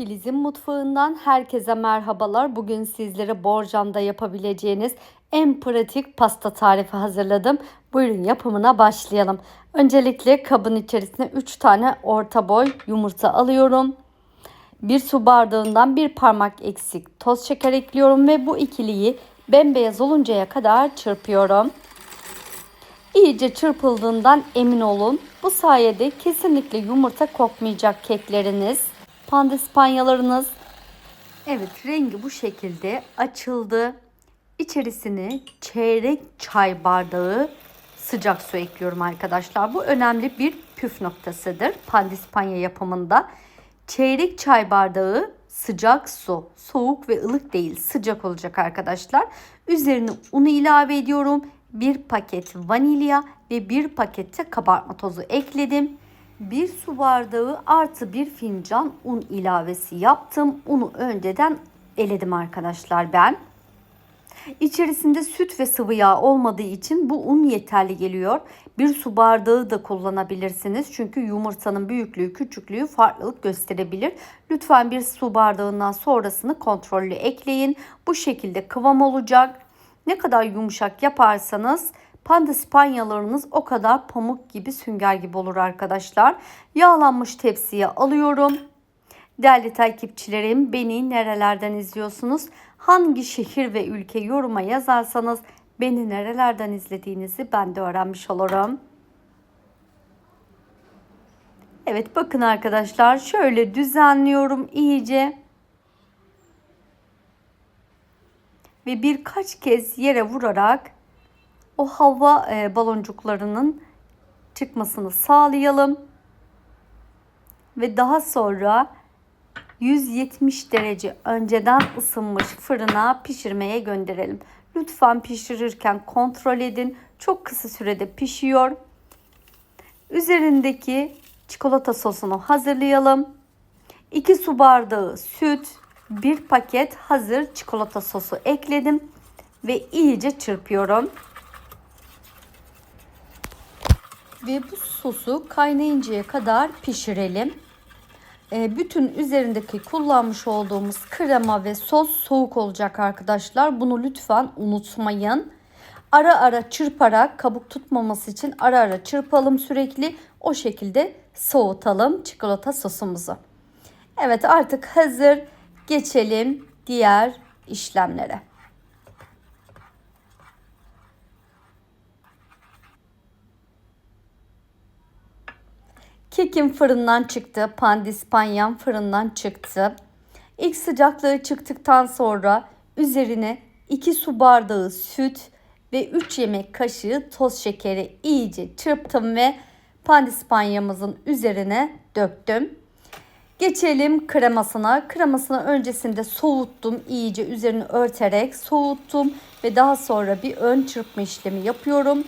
Filiz'in mutfağından herkese merhabalar. Bugün sizlere borcamda yapabileceğiniz en pratik pasta tarifi hazırladım. Buyurun yapımına başlayalım. Öncelikle kabın içerisine 3 tane orta boy yumurta alıyorum. Bir su bardağından bir parmak eksik toz şeker ekliyorum ve bu ikiliyi bembeyaz oluncaya kadar çırpıyorum. İyice çırpıldığından emin olun. Bu sayede kesinlikle yumurta kokmayacak kekleriniz, pandispanyalarınız. Evet rengi bu şekilde açıldı. İçerisine çeyrek çay bardağı sıcak su ekliyorum arkadaşlar. Bu önemli bir püf noktasıdır pandispanya yapımında. Çeyrek çay bardağı sıcak su. Soğuk ve ılık değil sıcak olacak arkadaşlar. Üzerine unu ilave ediyorum. Bir paket vanilya ve bir pakette kabartma tozu ekledim. Bir su bardağı artı bir fincan un ilavesi yaptım. Unu önceden eledim arkadaşlar ben. İçerisinde süt ve sıvı yağ olmadığı için bu un yeterli geliyor. Bir su bardağı da kullanabilirsiniz. Çünkü yumurtanın büyüklüğü, küçüklüğü farklılık gösterebilir. Lütfen bir su bardağından sonrasını kontrollü ekleyin. Bu şekilde kıvam olacak. Ne kadar yumuşak yaparsanız pandispanyalarınız o kadar pamuk gibi sünger gibi olur arkadaşlar. Yağlanmış tepsiye alıyorum. Değerli takipçilerim beni nerelerden izliyorsunuz? Hangi şehir ve ülke yoruma yazarsanız beni nerelerden izlediğinizi ben de öğrenmiş olurum. Evet bakın arkadaşlar şöyle düzenliyorum iyice. Ve birkaç kez yere vurarak o hava e, baloncuklarının çıkmasını sağlayalım. Ve daha sonra 170 derece önceden ısınmış fırına pişirmeye gönderelim. Lütfen pişirirken kontrol edin. Çok kısa sürede pişiyor. Üzerindeki çikolata sosunu hazırlayalım. 2 su bardağı süt, 1 paket hazır çikolata sosu ekledim ve iyice çırpıyorum. Ve bu sosu kaynayıncaya kadar pişirelim. Ee, bütün üzerindeki kullanmış olduğumuz krema ve sos soğuk olacak arkadaşlar. Bunu lütfen unutmayın. Ara ara çırparak kabuk tutmaması için ara ara çırpalım sürekli. O şekilde soğutalım çikolata sosumuzu. Evet artık hazır. Geçelim diğer işlemlere. Kekim fırından çıktı. Pandispanyam fırından çıktı. İlk sıcaklığı çıktıktan sonra üzerine 2 su bardağı süt ve 3 yemek kaşığı toz şekeri iyice çırptım ve pandispanyamızın üzerine döktüm. Geçelim kremasına. Kremasını öncesinde soğuttum. iyice üzerini örterek soğuttum ve daha sonra bir ön çırpma işlemi yapıyorum.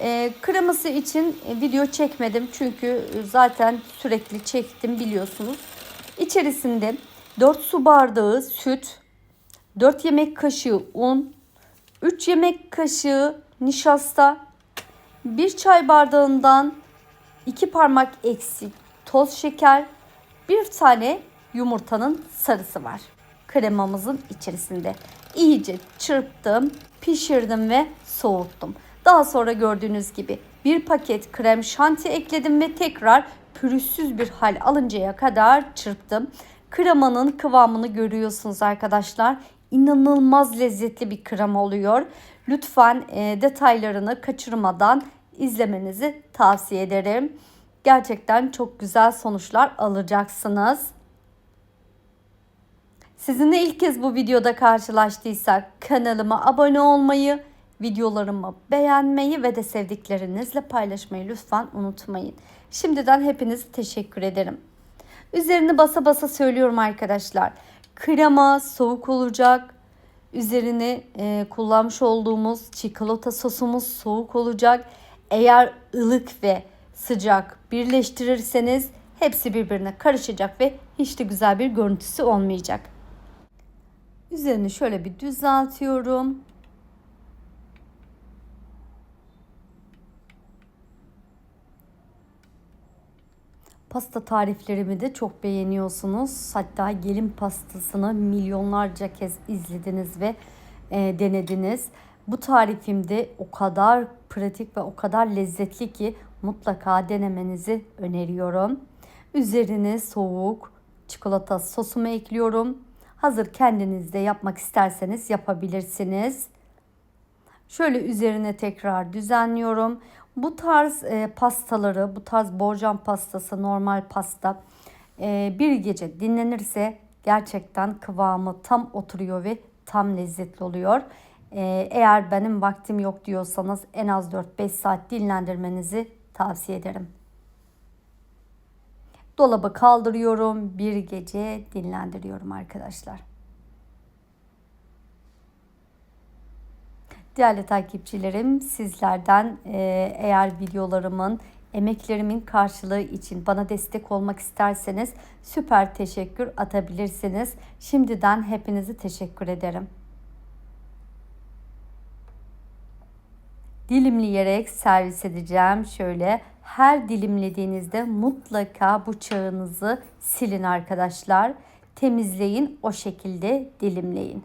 E, kreması için video çekmedim çünkü zaten sürekli çektim biliyorsunuz. İçerisinde 4 su bardağı süt, 4 yemek kaşığı un, 3 yemek kaşığı nişasta, 1 çay bardağından 2 parmak eksik toz şeker, bir tane yumurtanın sarısı var. Kremamızın içerisinde. İyice çırptım, pişirdim ve soğuttum. Daha sonra gördüğünüz gibi bir paket krem şanti ekledim ve tekrar pürüzsüz bir hal alıncaya kadar çırptım. Kremanın kıvamını görüyorsunuz arkadaşlar. İnanılmaz lezzetli bir krema oluyor. Lütfen e, detaylarını kaçırmadan izlemenizi tavsiye ederim. Gerçekten çok güzel sonuçlar alacaksınız. Sizinle ilk kez bu videoda karşılaştıysak kanalıma abone olmayı, videolarımı beğenmeyi ve de sevdiklerinizle paylaşmayı lütfen unutmayın. Şimdiden hepinize teşekkür ederim. Üzerini basa basa söylüyorum arkadaşlar. Krema soğuk olacak. Üzerini e, kullanmış olduğumuz çikolata sosumuz soğuk olacak. Eğer ılık ve sıcak birleştirirseniz hepsi birbirine karışacak ve hiç de güzel bir görüntüsü olmayacak. Üzerini şöyle bir düzeltiyorum. Pasta tariflerimi de çok beğeniyorsunuz. Hatta gelin pastasını milyonlarca kez izlediniz ve e, denediniz. Bu tarifimde o kadar pratik ve o kadar lezzetli ki mutlaka denemenizi öneriyorum. Üzerine soğuk çikolata sosumu ekliyorum. Hazır kendiniz de yapmak isterseniz yapabilirsiniz. Şöyle üzerine tekrar düzenliyorum. Bu tarz e, pastaları, bu tarz borcam pastası, normal pasta e, bir gece dinlenirse gerçekten kıvamı tam oturuyor ve tam lezzetli oluyor. E, eğer benim vaktim yok diyorsanız en az 4-5 saat dinlendirmenizi tavsiye ederim. Dolaba kaldırıyorum, bir gece dinlendiriyorum arkadaşlar. Değerli takipçilerim sizlerden e, eğer videolarımın emeklerimin karşılığı için bana destek olmak isterseniz süper teşekkür atabilirsiniz. Şimdiden hepinizi teşekkür ederim. Dilimleyerek servis edeceğim. Şöyle her dilimlediğinizde mutlaka bıçağınızı silin arkadaşlar. Temizleyin o şekilde dilimleyin.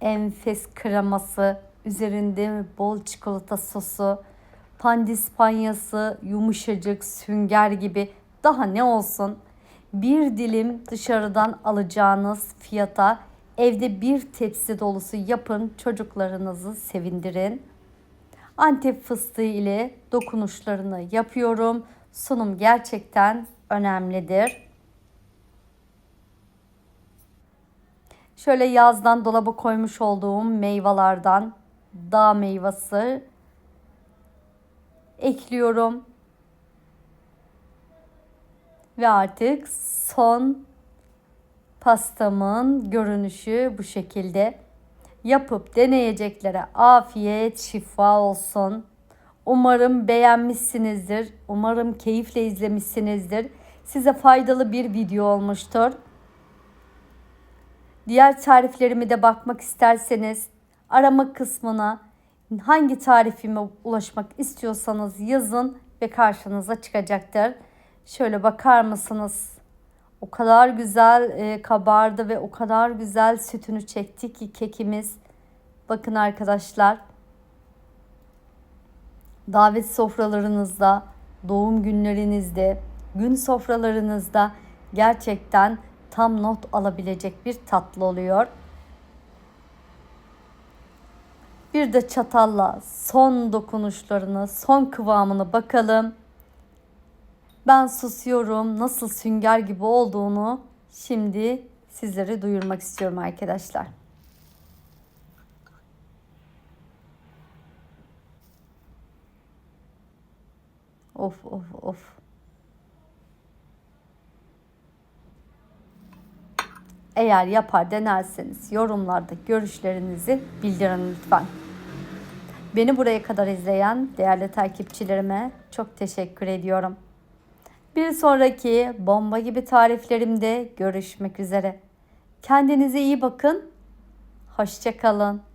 Enfes kreması, üzerinde bol çikolata sosu, pandispanyası yumuşacık, sünger gibi daha ne olsun. Bir dilim dışarıdan alacağınız fiyata evde bir tepsi dolusu yapın, çocuklarınızı sevindirin. Antep fıstığı ile dokunuşlarını yapıyorum. Sunum gerçekten önemlidir. Şöyle yazdan dolaba koymuş olduğum meyvelerden dağ meyvesi ekliyorum. Ve artık son pastamın görünüşü bu şekilde. Yapıp deneyeceklere afiyet, şifa olsun. Umarım beğenmişsinizdir. Umarım keyifle izlemişsinizdir. Size faydalı bir video olmuştur. Diğer tariflerimi de bakmak isterseniz arama kısmına hangi tarifime ulaşmak istiyorsanız yazın ve karşınıza çıkacaktır. Şöyle bakar mısınız? O kadar güzel e, kabardı ve o kadar güzel sütünü çekti ki kekimiz. Bakın arkadaşlar. Davet sofralarınızda, doğum günlerinizde, gün sofralarınızda gerçekten tam not alabilecek bir tatlı oluyor. Bir de çatalla son dokunuşlarını, son kıvamını bakalım. Ben susuyorum. Nasıl sünger gibi olduğunu şimdi sizlere duyurmak istiyorum arkadaşlar. Of of of. Eğer yapar denerseniz yorumlarda görüşlerinizi bildirin lütfen. Beni buraya kadar izleyen değerli takipçilerime çok teşekkür ediyorum. Bir sonraki bomba gibi tariflerimde görüşmek üzere. Kendinize iyi bakın. Hoşçakalın.